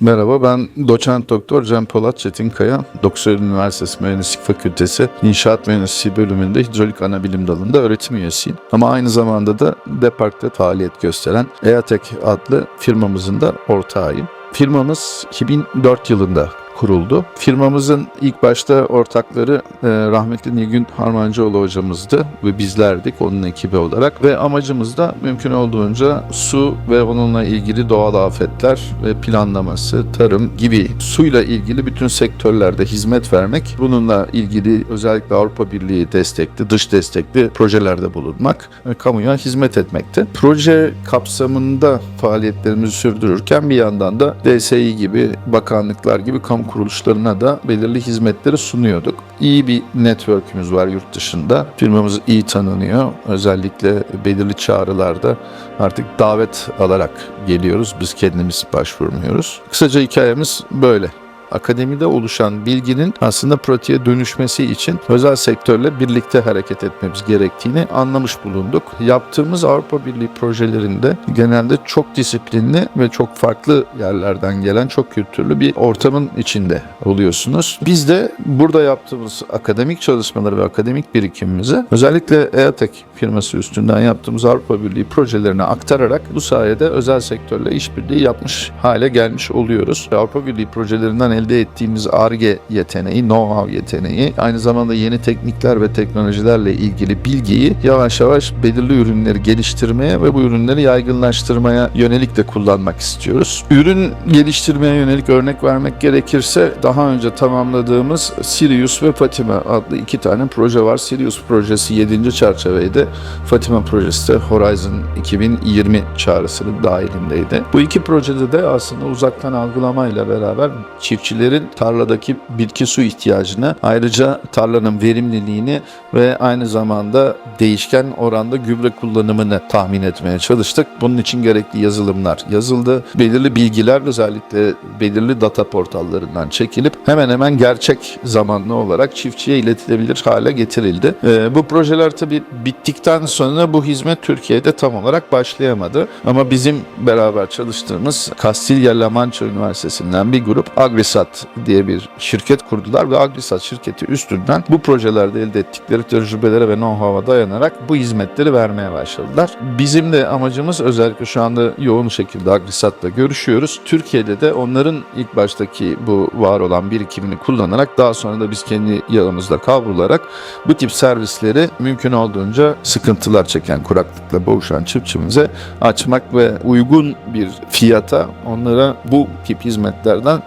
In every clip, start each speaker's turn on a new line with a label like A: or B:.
A: Merhaba ben doçent doktor Cem Polat Çetinkaya. Doktor Üniversitesi Mühendislik Fakültesi İnşaat Mühendisliği bölümünde hidrolik anabilim dalında öğretim üyesiyim. Ama aynı zamanda da Depark'ta faaliyet gösteren EATEK adlı firmamızın da ortağıyım. Firmamız 2004 yılında kuruldu. Firmamızın ilk başta ortakları e, rahmetli Nilgün Harmancıoğlu hocamızdı ve bizlerdik onun ekibi olarak ve amacımız da mümkün olduğunca su ve onunla ilgili doğal afetler ve planlaması, tarım gibi suyla ilgili bütün sektörlerde hizmet vermek. Bununla ilgili özellikle Avrupa Birliği destekli, dış destekli projelerde bulunmak kamuya hizmet etmekte. Proje kapsamında faaliyetlerimizi sürdürürken bir yandan da DSİ gibi, bakanlıklar gibi kamu kuruluşlarına da belirli hizmetleri sunuyorduk. İyi bir network'ümüz var yurt dışında. Firmamız iyi tanınıyor. Özellikle belirli çağrılarda artık davet alarak geliyoruz. Biz kendimiz başvurmuyoruz. Kısaca hikayemiz böyle akademide oluşan bilginin aslında pratiğe dönüşmesi için özel sektörle birlikte hareket etmemiz gerektiğini anlamış bulunduk. Yaptığımız Avrupa Birliği projelerinde genelde çok disiplinli ve çok farklı yerlerden gelen çok kültürlü bir ortamın içinde oluyorsunuz. Biz de burada yaptığımız akademik çalışmaları ve akademik birikimimizi özellikle EATEK firması üstünden yaptığımız Avrupa Birliği projelerine aktararak bu sayede özel sektörle işbirliği yapmış hale gelmiş oluyoruz. Avrupa Birliği projelerinden elde ettiğimiz ARGE yeteneği, know-how yeteneği, aynı zamanda yeni teknikler ve teknolojilerle ilgili bilgiyi yavaş yavaş belirli ürünleri geliştirmeye ve bu ürünleri yaygınlaştırmaya yönelik de kullanmak istiyoruz. Ürün geliştirmeye yönelik örnek vermek gerekirse daha önce tamamladığımız Sirius ve Fatima adlı iki tane proje var. Sirius projesi 7. çerçeveydi. Fatima projesi de Horizon 2020 çağrısının dahilindeydi. Bu iki projede de aslında uzaktan algılamayla beraber çiftçilerin tarladaki bitki su ihtiyacını ayrıca tarlanın verimliliğini ve aynı zamanda değişken oranda gübre kullanımını tahmin etmeye çalıştık. Bunun için gerekli yazılımlar yazıldı. Belirli bilgiler özellikle belirli data portallarından çekilip hemen hemen gerçek zamanlı olarak çiftçiye iletilebilir hale getirildi. Ee, bu projeler tabii bittikten sonra bu hizmet Türkiye'de tam olarak başlayamadı. Ama bizim beraber çalıştığımız Kastilya-La Mancha Üniversitesi'nden bir grup Agrisat diye bir şirket kurdular ve Agrisat şirketi üstünden bu projelerde elde ettikleri tecrübelere ve know-how'a dayanarak bu hizmetleri vermeye başladılar. Bizim de amacımız özellikle şu anda yoğun şekilde Agrisat'la görüşüyoruz. Türkiye'de de onların ilk baştaki bu var olan birikimini kullanarak daha sonra da biz kendi yağımızla kavrularak bu tip servisleri mümkün olduğunca sıkıntılar çeken, kuraklıkla boğuşan çiftçimize açmak ve uygun bir fiyata onlara bu tip hizmetlerden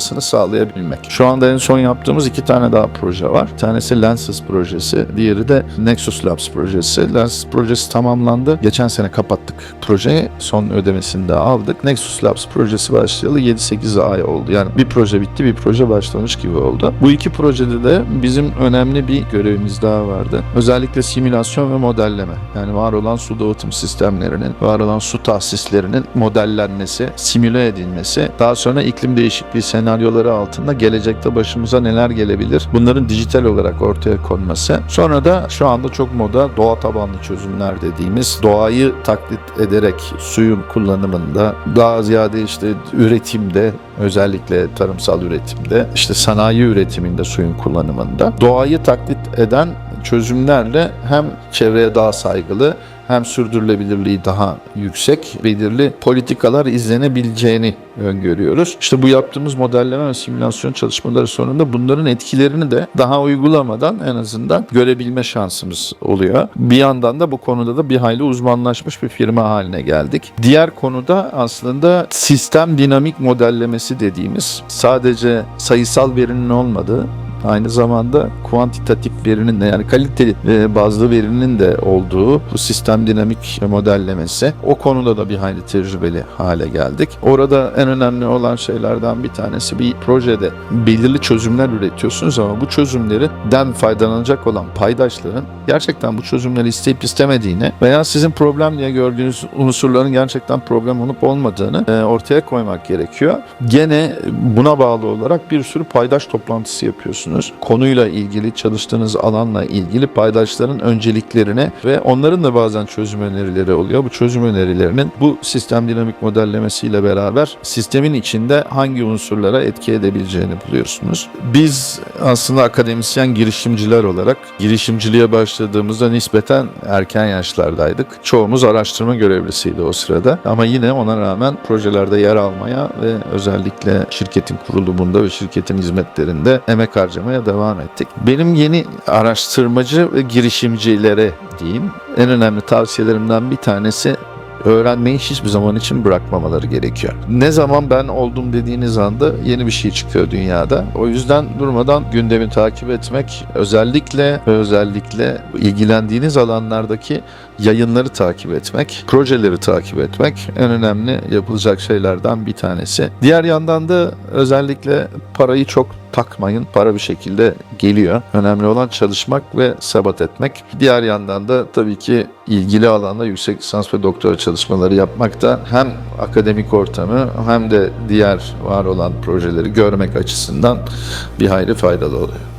A: faydalanmasını sağlayabilmek. Şu anda en son yaptığımız iki tane daha proje var. Bir tanesi Lenses projesi, diğeri de Nexus Labs projesi. Lenses projesi tamamlandı. Geçen sene kapattık projeyi. Son ödemesini de aldık. Nexus Labs projesi başlayalı 7-8 ay oldu. Yani bir proje bitti, bir proje başlamış gibi oldu. Bu iki projede de bizim önemli bir görevimiz daha vardı. Özellikle simülasyon ve modelleme. Yani var olan su dağıtım sistemlerinin, var olan su tahsislerinin modellenmesi, simüle edilmesi, daha sonra iklim değişikliği senaryoları altında gelecekte başımıza neler gelebilir? Bunların dijital olarak ortaya konması. Sonra da şu anda çok moda doğa tabanlı çözümler dediğimiz doğayı taklit ederek suyun kullanımında daha ziyade işte üretimde özellikle tarımsal üretimde işte sanayi üretiminde suyun kullanımında doğayı taklit eden çözümlerle hem çevreye daha saygılı hem sürdürülebilirliği daha yüksek belirli politikalar izlenebileceğini öngörüyoruz. İşte bu yaptığımız modelleme ve simülasyon çalışmaları sonunda bunların etkilerini de daha uygulamadan en azından görebilme şansımız oluyor. Bir yandan da bu konuda da bir hayli uzmanlaşmış bir firma haline geldik. Diğer konuda aslında sistem dinamik modellemesi dediğimiz sadece sayısal verinin olmadığı aynı zamanda kuantitatif verinin de yani kaliteli e, bazlı verinin de olduğu bu sistem dinamik modellemesi. O konuda da bir hayli tecrübeli hale geldik. Orada en önemli olan şeylerden bir tanesi bir projede belirli çözümler üretiyorsunuz ama bu çözümlerden faydalanacak olan paydaşların gerçekten bu çözümleri isteyip istemediğini veya sizin problem diye gördüğünüz unsurların gerçekten problem olup olmadığını e, ortaya koymak gerekiyor. Gene buna bağlı olarak bir sürü paydaş toplantısı yapıyorsunuz yapıyorsunuz. Konuyla ilgili, çalıştığınız alanla ilgili paydaşların önceliklerine ve onların da bazen çözüm önerileri oluyor. Bu çözüm önerilerinin bu sistem dinamik modellemesiyle beraber sistemin içinde hangi unsurlara etki edebileceğini buluyorsunuz. Biz aslında akademisyen girişimciler olarak girişimciliğe başladığımızda nispeten erken yaşlardaydık. Çoğumuz araştırma görevlisiydi o sırada ama yine ona rağmen projelerde yer almaya ve özellikle şirketin kurulumunda ve şirketin hizmetlerinde emek harcamaya devam ettik. Benim yeni araştırmacı ve girişimcilere diyeyim en önemli tavsiyelerimden bir tanesi öğrenmeyi hiçbir zaman için bırakmamaları gerekiyor. Ne zaman ben oldum dediğiniz anda yeni bir şey çıkıyor dünyada. O yüzden durmadan gündemi takip etmek, özellikle özellikle ilgilendiğiniz alanlardaki yayınları takip etmek, projeleri takip etmek en önemli yapılacak şeylerden bir tanesi. Diğer yandan da özellikle parayı çok takmayın. Para bir şekilde geliyor. Önemli olan çalışmak ve sabat etmek. Diğer yandan da tabii ki ilgili alanda yüksek lisans ve doktora çalışmaları yapmak da hem akademik ortamı hem de diğer var olan projeleri görmek açısından bir hayli faydalı oluyor.